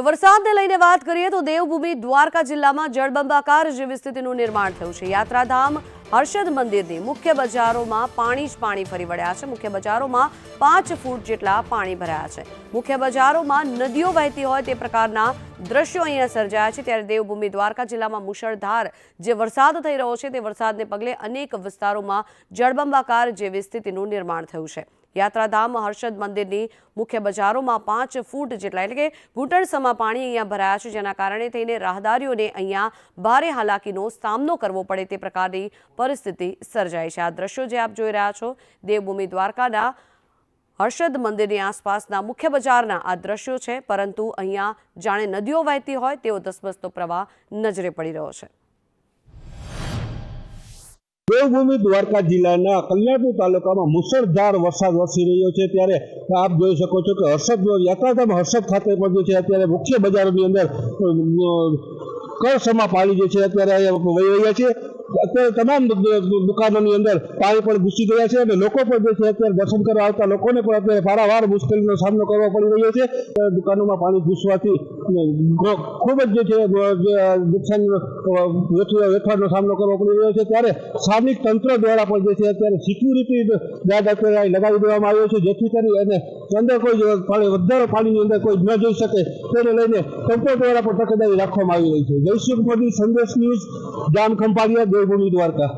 તો વરસાદને લઈને વાત કરીએ તો દેવભૂમિ દ્વારકા જિલ્લામાં જળબંબાકાર જેવી સ્થિતિનું નિર્માણ થયું છે. યાત્રાધામ, હર્ષદ મંદિરની મુખ્ય બજારોમાં પાણી જ પાણી ફરી વળ્યા છે. મુખ્ય બજારોમાં પાંચ ફૂટ જેટલા પાણી ભરાયા છે. મુખ્ય બજારોમાં નદીઓ વહેતી હોય તે પ્રકારના દ્રશ્યો અહીંયા સર્જાયા છે. ત્યારે દેવભૂમિ દ્વારકા જિલ્લામાં મુશળધાર જે વરસાદ થઈ રહ્યો છે તે વરસાદને પગલે અનેક વિસ્તારોમાં જળબંબાકાર જેવી સ્થિતિનું નિર્માણ થયું છે. યાત્રાધામ હર્ષદ મંદિરની મુખ્ય બજારોમાં પાંચ ફૂટ જેટલા એટલે કે ઘૂંટણસમાં પાણી અહીંયા ભરાયા છે, જેના કારણે થઈને રાહદારીઓને અહીંયા ભારે હાલાકીનો સામનો કરવો પડે તે પ્રકારની પરિસ્થિતિ સર્જાઈ છે. આ દ્રશ્યો જે આપ જોઈ રહ્યા છો, દેવભૂમિ દ્વારકાના હર્ષદ મંદિરની આસપાસના મુખ્ય બજારના આ દ્રશ્યો છે, પરંતુ અહીંયા જાણે નદીઓ વહેતી હોય તેવો ધસમસતો પ્રવાહ નજરે પડી રહ્યો છે. દેવભૂમિ દ્વારકા જિલ્લાના કલ્યાણપુર તાલુકામાં મુસળધાર વરસાદ વરસી રહ્યો છે. ત્યારે આપ જોઈ શકો છો કે હર્ષદ યાત્રાધામ હર્ષદ ખાતે પણ જે છે અત્યારે મુખ્ય બજારોની અંદર અ, કળસમાં પાણી જે છે અત્યારે વહી રહ્યા છે. અત્યારે તમામ દુકાનોની અંદર પાણી પણ ઘૂસી ગયા છે અને લોકો પણ જે છે અત્યારે દર્શન કરવા આવતા લોકોને પણ અત્યારે પારાવાર મુશ્કેલીનો સામનો કરવો પડી રહ્યો છે. દુકાનોમાં પાણી ઘૂસવાથી ખૂબ જ જે છે નુકસાન વેઠવાનો સામનો કરવો પડી રહ્યો છે. ત્યારે સ્થાનિક તંત્ર દ્વારા પણ જે છે અત્યારે સિક્યુરિટી ગાર્ડ અત્યારે લગાવી દેવામાં આવ્યો છે. જેથી કરી અને અંદર કોઈ પાણી, વધારે પાણીની અંદર કોઈ ન જઈ શકે તેને લઈને તંત્ર દ્વારા પણ તકેદારી રાખવામાં આવી રહી છે. જયશ્રી મોદી, સંદેશ ન્યૂઝ જામ ખંભાળિયા દેવભૂમિ દ્વારકા